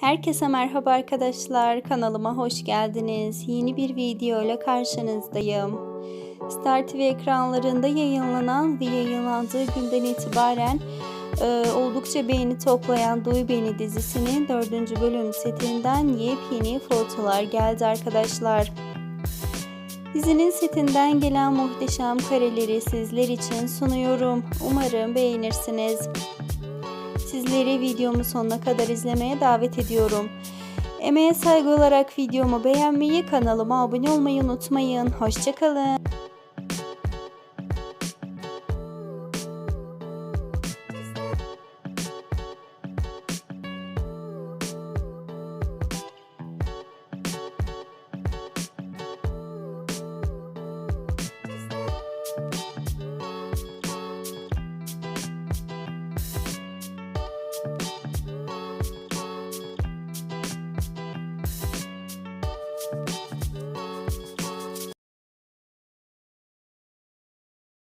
Herkese merhaba arkadaşlar. Kanalıma hoş geldiniz. Yeni bir video ile karşınızdayım. Star TV ekranlarında yayınlanan ve yayınlandığı günden itibaren e, oldukça beğeni toplayan Duy Beni dizisinin 4. bölüm setinden yepyeni fotolar geldi arkadaşlar. Dizinin setinden gelen muhteşem kareleri sizler için sunuyorum. Umarım beğenirsiniz. Sizleri videomu sonuna kadar izlemeye davet ediyorum. Emeğe saygı olarak videomu beğenmeyi, kanalıma abone olmayı unutmayın. Hoşçakalın.